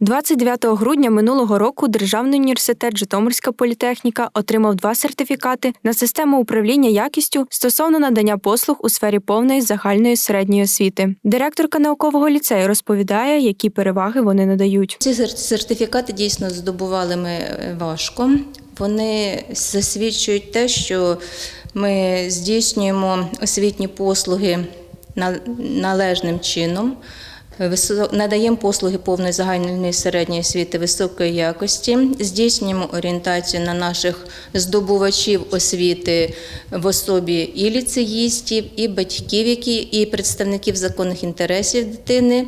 29 грудня минулого року Державний університет Житомирська політехніка отримав два сертифікати на систему управління якістю стосовно надання послуг у сфері повної загальної середньої освіти. Директорка наукового ліцею розповідає, які переваги вони надають. Ці сер- сертифікати дійсно здобували ми е, важко. Вони засвідчують те, що ми здійснюємо освітні послуги на- належним чином. Надаємо послуги повної загальної середньої освіти високої якості, здійснюємо орієнтацію на наших здобувачів освіти в особі і ліцеїстів, і батьків, які і представників законних інтересів дитини,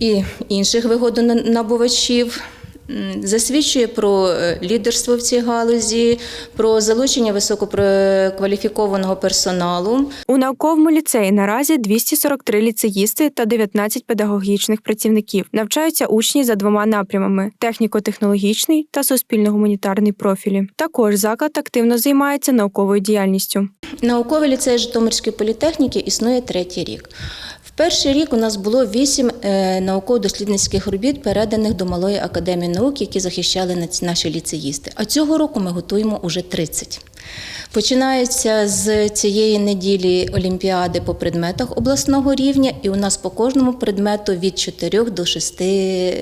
і інших вигодонабувачів. Засвідчує про е, лідерство в цій галузі, про залучення висококваліфікованого персоналу. У науковому ліцеї наразі 243 ліцеїсти та 19 педагогічних працівників. Навчаються учні за двома напрямами: техніко-технологічний та суспільно-гуманітарний профілі. Також заклад активно займається науковою діяльністю. Науковий ліцей Житомирської політехніки існує третій рік. Перший рік у нас було вісім е, науково-дослідницьких робіт, переданих до Малої академії наук, які захищали наші ліцеїсти. А цього року ми готуємо уже 30. Починаються з цієї неділі олімпіади по предметах обласного рівня, і у нас по кожному предмету від 4 до 6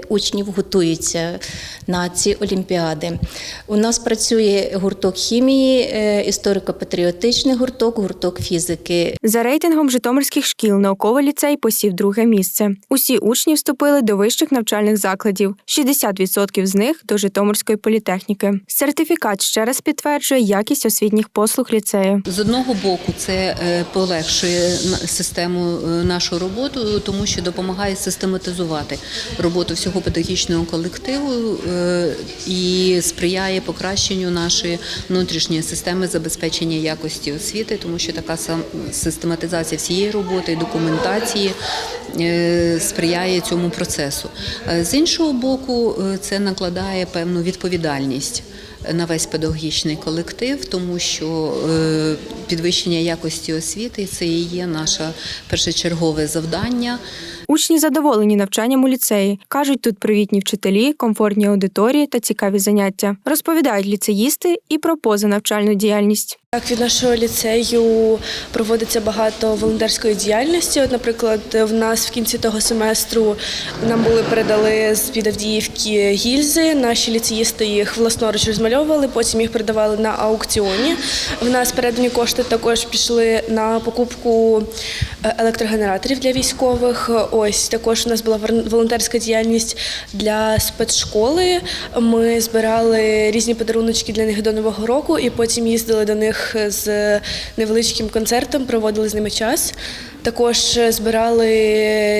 учнів готуються на ці олімпіади. У нас працює гурток хімії, е, історико-патріотичний гурток, гурток фізики. За рейтингом житомирських шкіл науковий ліцей посів друге місце. Усі учні вступили до вищих навчальних закладів. 60% з них до Житомирської політехніки. Сертифікат ще раз підтверджує якість освітніх послуг ліцею. З одного боку, це е, полегшує систему е, нашу роботу, тому що допомагає систематизувати роботу всього педагогічного колективу е, і сприяє покращенню нашої внутрішньої системи забезпечення якості освіти, тому що така систематизація всієї роботи документації сприяє цьому процесу. Е, З іншого боку, е, це накладає певну відповідальність на весь педагогічний колектив, тому що е, підвищення якості освіти це і є наше першочергове завдання. Учні задоволені навчанням у ліцеї. кажуть, тут привітні вчителі, комфортні аудиторії та цікаві заняття. Розповідають ліцеїсти і про позанавчальну діяльність. Так, від нашого ліцею проводиться багато волонтерської діяльності. От, наприклад, в нас в кінці того семестру нам були передали з під Авдіївки гільзи. Наші ліцеїсти їх власноруч розмальовували, потім їх передавали на аукціоні. В нас передані кошти також пішли на покупку е, електрогенераторів для військових. Ось також у нас була волонтерська діяльність для спецшколи. Ми збирали різні подаруночки для них до нового року, і потім їздили до них з невеличким концертом, проводили з ними час. Також збирали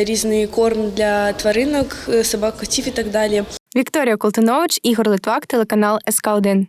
різний корм для тваринок, собак, котів і так далі. Вікторія Колтунович, Ігор Литвак, телеканал СК 1